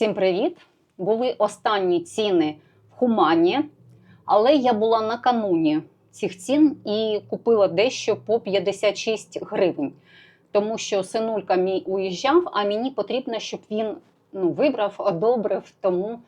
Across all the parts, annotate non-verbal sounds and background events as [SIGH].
Всім привіт! Були останні ціни в Хумані, але я була накануні цих цін і купила дещо по 56 гривень. Тому що синулька мій уїжджав, а мені потрібно, щоб він ну, вибрав, одобрив. Тому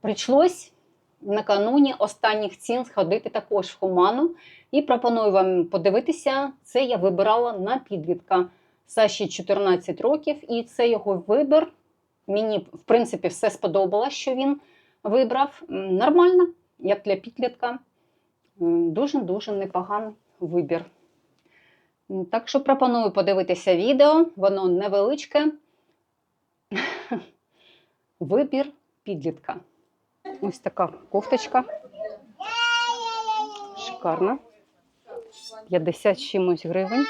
прийшлось накануні останніх цін сходити також в Хуману. І пропоную вам подивитися. Це я вибирала на підлітка. Саші 14 років, і це його вибір. Мені, в принципі, все сподобалось, що він вибрав. Нормально, як для підлітка. Дуже-дуже непоганий вибір. Так що пропоную подивитися відео, воно невеличке. [LAUGHS] Вибір підлітка. Ось така кофточка. Шикарна. 50 з чимось гривень.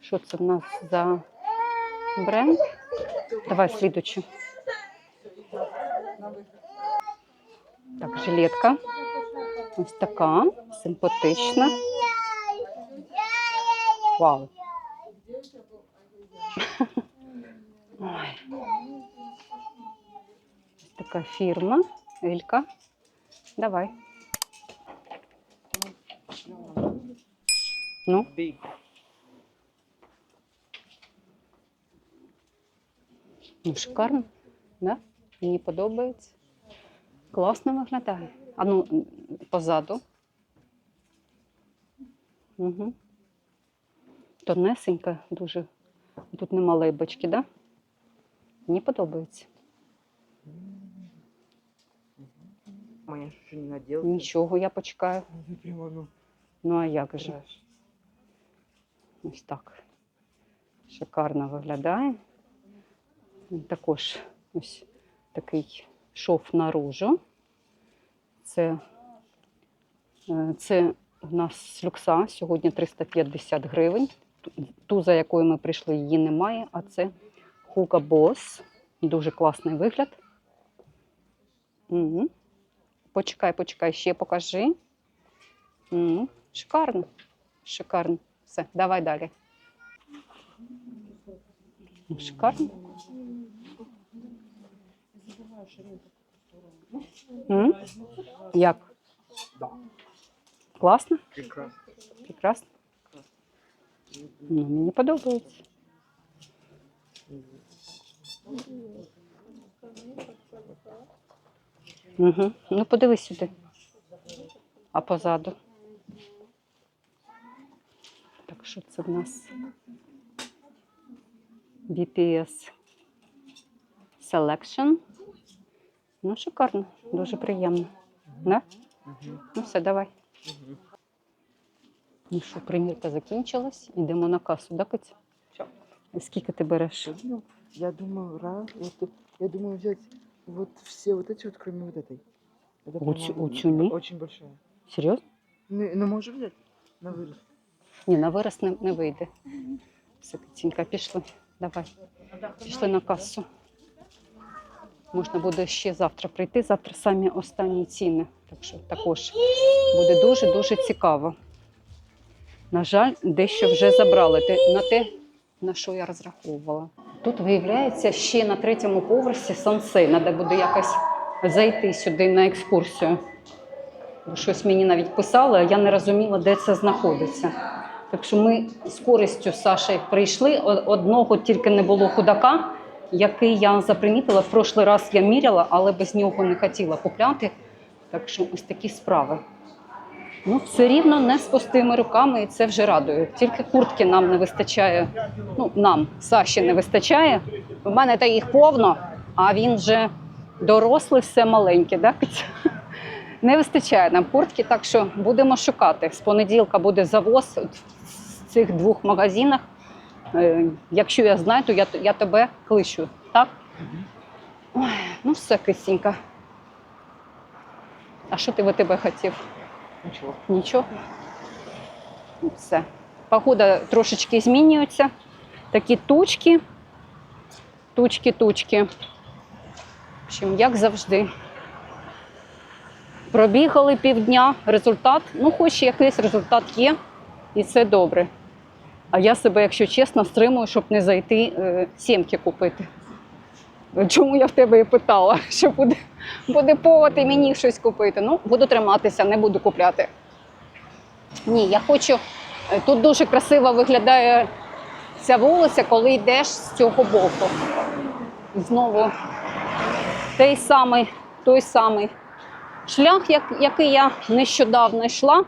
Що це в нас за бренд? Давай слідучу. Так, жилетка. Ось така, симпатична. Вау. Ой. Ось така фірма. Елька. Давай. Ну, ну шикарно. Да? Мені подобається. Класно виглядає. А ну, позаду. Угу. Тонесенька, дуже. Тут нема лейбочки, да? Мені подобається. А я не надел. Нічого, я почекаю. Ну, ну, Ну а як же? Ось так. Шикарно виглядає. Також ось такий шов наружу. Це, е, це у нас люкса сьогодні 350 гривень. Ту, за якою ми прийшли, її немає, а це Hugo Boss. Дуже класний вигляд. Угу. Почекай, почекай, ще покажи. Угу. Шикарно. Шикарно. Все, давай далі. Шикарно. М? Як? Класно? Прекрасно. Прекрасно. Ну, мені подобається. Угу. Ну, подивись сюди. А позаду. Так, що це в нас? BPS Selection. Ну, шикарно, дуже приємно. Да? Мгм. Ну все, давай. Мгм. Ну що, примірка закінчилась. Йдемо на касу, да, Катя? Всё. І Скільки ти береш? Ну, я думаю, раз, вот, я думаю взять вот все вот эти вот, кроме вот этой. Это, У цю- по-моему, у цю ні? Очень большая. Серйозно? Ну, ну можешь взять на вырос. Ні, на вираз не, не вийде. Все, Катінька, пішли. Давай. Пішли на касу. Можна буде ще завтра прийти. Завтра самі останні ціни. Так що також буде дуже-дуже цікаво. На жаль, дещо вже забрали на те, на що я розраховувала. Тут виявляється ще на третьому поверсі сансей. Треба буде якось зайти сюди на екскурсію. Щось мені навіть писали, а я не розуміла, де це знаходиться. Так що ми з користю з Сашею прийшли. Одного тільки не було худака, який я запримітила. В прошлий раз я міряла, але без нього не хотіла купляти. Так що ось такі справи. Ну, все рівно не з пустими руками, і це вже радує. Тільки куртки нам не вистачає. Ну, нам, Саші, не вистачає. У мене та їх повно, а він вже дорослий, все маленьке, так? [LAUGHS] Не вистачає нам куртки, так що будемо шукати. З понеділка буде завоз цих двох магазинах. Е, Якщо я знаю, то я, я тебе кличу. Так? Ой, ну все, кисінька. А що ти в тебе хотів? Ничего. Нічого. Ну, Все. Погода трошечки змінюється. Такі тучки. Тучки, тучки. В общем, як завжди. Пробігали півдня, результат, ну, хоч якийсь результат є, і це добре. А я себе, якщо чесно, стримую, щоб не зайти е, сімки купити. Чому я в тебе і питала, [LAUGHS] що буде, буде повод і мені щось купити. Ну, буду триматися, не буду купляти. Ні, я хочу. е, Тут дуже красиво виглядає ця вулиця, коли йдеш з цього боку. Знову той самий, той самий шлях, як, який я нещодавно йшла.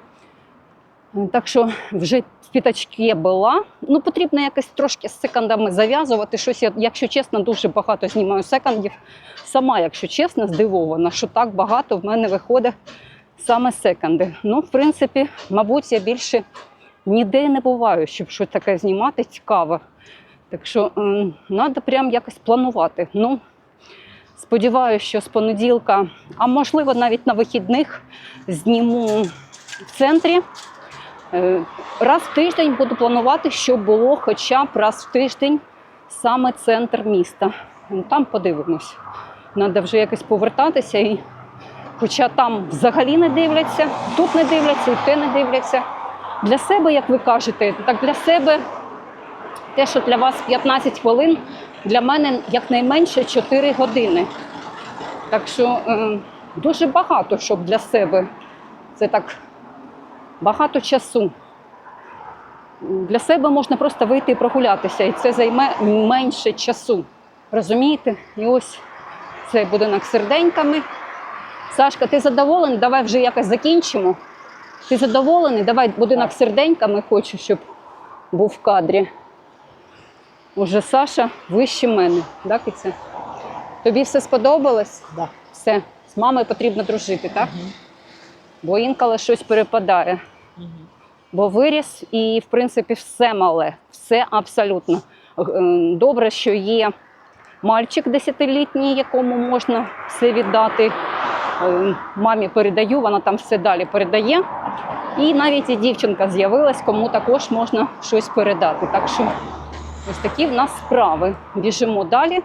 Так що вже в п'ятачки була. Ну, потрібно якось трошки з секондами зав'язувати. Щось я, якщо чесно, дуже багато знімаю секондів. Сама, якщо чесно, здивована, що так багато в мене виходить саме секонди. Ну, в принципі, мабуть, я більше ніде не буваю, щоб щось таке знімати цікаве. Так що треба прям якось планувати. Ну, сподіваюся, що з понеділка, а можливо, навіть на вихідних зніму в центрі. Е, Раз в тиждень буду планувати, щоб було хоча б раз в тиждень саме центр міста. Ну, Там подивимось. Треба вже якось повертатися. І... Хоча там взагалі не дивляться, тут не дивляться, і те не дивляться. Для себе, як ви кажете, так для себе те, що для вас 15 хвилин, для мене якнайменше 4 години. Так що е, дуже багато, щоб для себе. Це так багато часу. Для себе можна просто вийти і прогулятися, і це займе менше часу. Розумієте? І ось цей будинок з серденьками. Сашка, ти задоволений? Давай вже якось закінчимо. Ти задоволений? Давай будинок з серденьками хочу, щоб був в кадрі. Уже Саша вище мене, так, Киця? Тобі все сподобалось? Да. Все, з мамою потрібно дружити, так? Бо інколи щось перепадає. Бо виріс і, в принципі, все мале, все абсолютно. Е, Добре, що є мальчик десятилітній, якому можна все віддати. Е, Мамі передаю, вона там все далі передає. І навіть і дівчинка з'явилась, кому також можна щось передати. Так що ось такі в нас справи. Біжимо далі.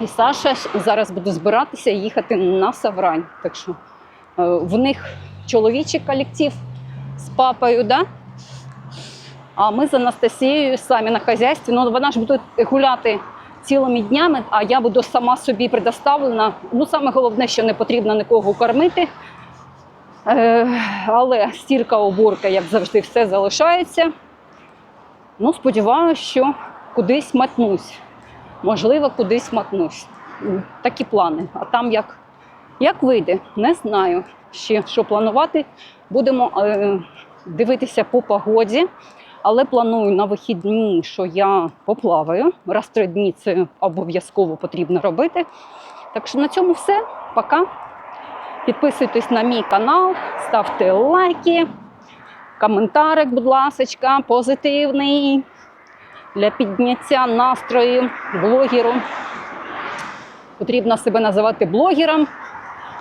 І Саша зараз буде збиратися їхати на Саврань. Так що в них чоловічий колектив з папою, да? а ми з Анастасією самі на хазяйстві. Ну, вона ж буде гуляти цілими днями, а я буду сама собі предоставлена. Ну, саме головне, що не потрібно нікого кормити. Е, але стірка уборка, як завжди, все залишається. Ну, сподіваюся, що кудись матнусь. Можливо, кудись матнусь. Такі плани. А там як, як вийде, не знаю. Ще що планувати. Будемо е, дивитися по погоді. Але планую на вихідні, що я поплаваю. Раз три дні це обов'язково потрібно робити. Так що на цьому все. Пока. Підписуйтесь на мій канал, ставте лайки, коментарик, будь ласка, позитивний для підняття настрою блогеру. Потрібно себе називати блогером,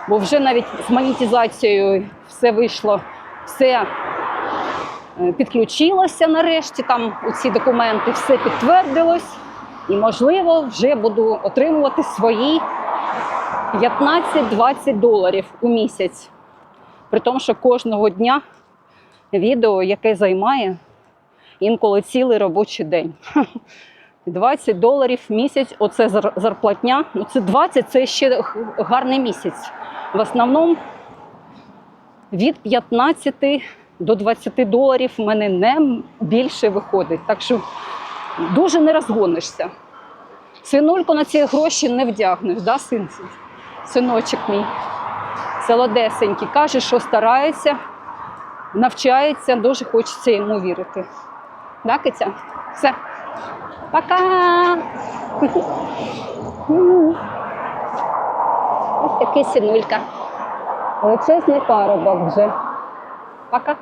бо вже навіть з монетизацією все вийшло, все е, підключилося нарешті. Там ці документи, все підтвердилось. І, можливо, вже буду отримувати свої 15-20 доларів у місяць. При тому, що кожного дня відео, яке займає інколи цілий робочий день. [LAUGHS] 20 доларів в місяць, оце зар- зарплатня. Ну, це 20 це ще гарний місяць. В основному від 15 до 20 доларів в мене не більше виходить. Так що дуже не розгонишся. Синульку на ці гроші не вдягнеш, да, син? синочок мій. Солодесенький. Каже, що старається, навчається, дуже хочеться йому вірити. Да, Киця? Все. Пока! Ось такий синулька. Величезний парубок вже. Пока.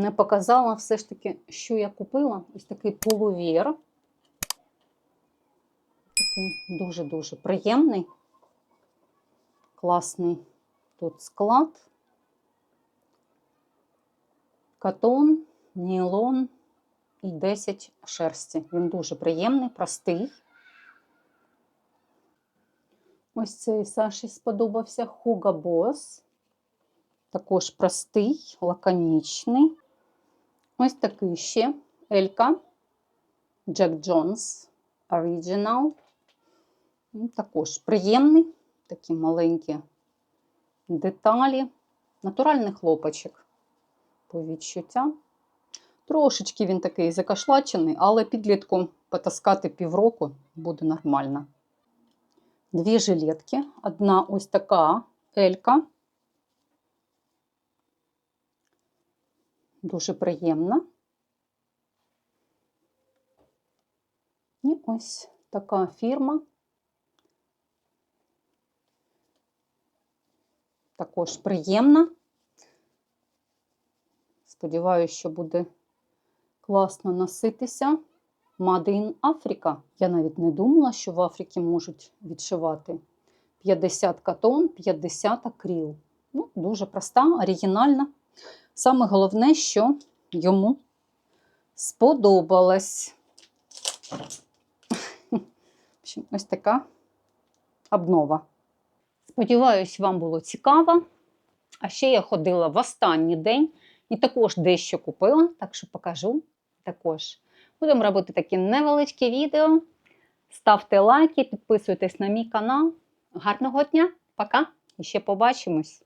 Не показала все ж таки, що я купила. Ось такий полувір. Такий дуже-дуже приємний. Класний тут склад. Катон, нейлон і 10 шерсті. Він дуже приємний, простий. Ось цей Саші сподобався Hugo Boss. Також простий, лаконічний. Ось такий ще Елька. Jack Jones Original. Ну, Також приємний, такі маленькі деталі. Натуральний хлопочок по відчуттям. Трошечки він такий закашлачений, але підлітку потаскати півроку буде нормально. Дві жилетки. Одна ось така Елька. Дуже приємна. І ось така фірма. Також приємна. Сподіваюся, що буде класно носитися. Made Africa. Я навіть не думала, що в Африці можуть відшивати 50 катон, 50 акрил. Ну, дуже проста, оригінальна. Саме головне, що йому сподобалось. Ось така обнова. Сподіваюсь, вам було цікаво. А ще я ходила в останній день і також дещо купила, так що покажу також. Будемо робити такі невеличкі відео. Ставте лайки, підписуйтесь на мій канал. Гарного дня, пока! І ще побачимось!